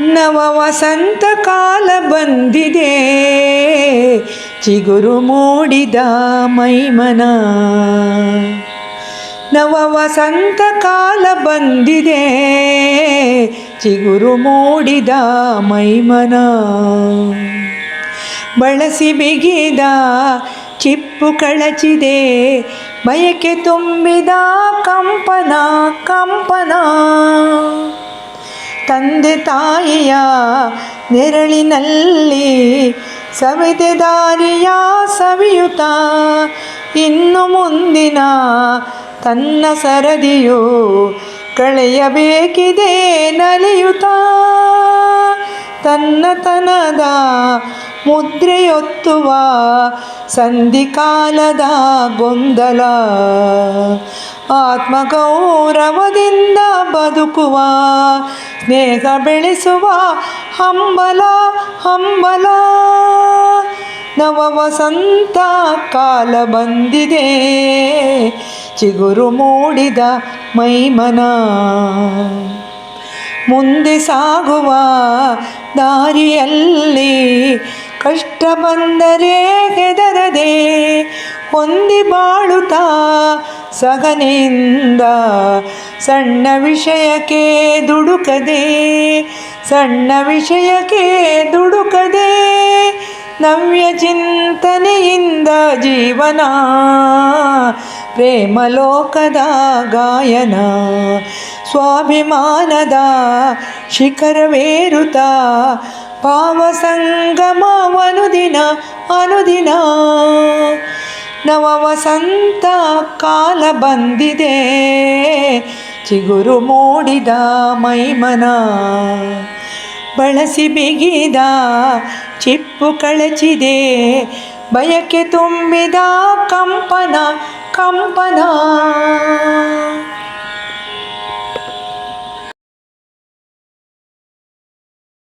ನವ ವಸಂತ ಕಾಲ ಬಂದಿದೆ. ಚಿಗುರು ಮೂಡಿದ ಮೈಮನ. ನವ ವಸಂತ ಕಾಲ ಬಂದಿದೆ. ಚಿಗುರು ಮೂಡಿದ ಮೈಮನ. ಬಳಸಿ ಬಿಗಿದ ಚಿಪ್ಪು ಕಳಚಿದೆ. ಬಯಕೆ ತುಂಬಿದ ಕಂಪನ ಕಂಪನ. ತಂದೆ ತಾಯಿಯ ನೆರಳಿನಲ್ಲಿ ಸವಿದೆ ದಾರಿಯ ಸವಿಯುತ್ತ ಇನ್ನು ಮುಂದಿನ ತನ್ನ ಸರದಿಯು ಕಳೆಯಬೇಕಿದೆ ನಲಿಯುತ್ತ ತನ್ನತನದ ಮುದ್ರೆಯೊತ್ತುವ ಸಂಧಿಕಾಲದ ಗೊಂದಲ. ಆತ್ಮಗೌರವದಿಂದ ಬದುಕುವ, ಸ್ನೇಹ ಬೆಳೆಸುವ ಹಂಬಲ ಹಂಬಲ. ನವ ವಸಂತ ಕಾಲ ಬಂದಿದೆ, ಚಿಗುರು ಮೂಡಿದ ಮೈಮನ. ಮುಂದೆ ಸಾಗುವ ದಾರಿಯಲ್ಲಿ ಕಷ್ಟ ಬಂದರೆ ಹೆದರದೆ ಹೊಂದಿ ಬಾಳುತ್ತಾ ಸಗನೆಯಿಂದ ಸಣ್ಣ ವಿಷಯಕ್ಕೆ ದುಡುಕದೆ, ಸಣ್ಣ ವಿಷಯಕ್ಕೆ ದುಡುಕದೆ ನವ್ಯ ಚಿಂತನೆಯಿಂದ ಜೀವನ ಪ್ರೇಮಲೋಕದ ಗಾಯನ, ಸ್ವಾಭಿಮಾನದ ಶಿಖರವೇರುತ್ತ ಪಾವಸಂಗಮ ಅನುದಿನ ಅನುದಿನ. ನವ ವಸಂತ ಕಾಲ ಬಂದಿದೆ, ಚಿಗುರು ಮೂಡಿದ ಮೈಮನ. ಬಳಸಿ ಬಿಗಿದ ಚಿಪ್ಪು ಕಳಚಿದೆ, ಬಯಕೆ ತುಂಬಿದ ಕಂಪನ ಕಂಪನ.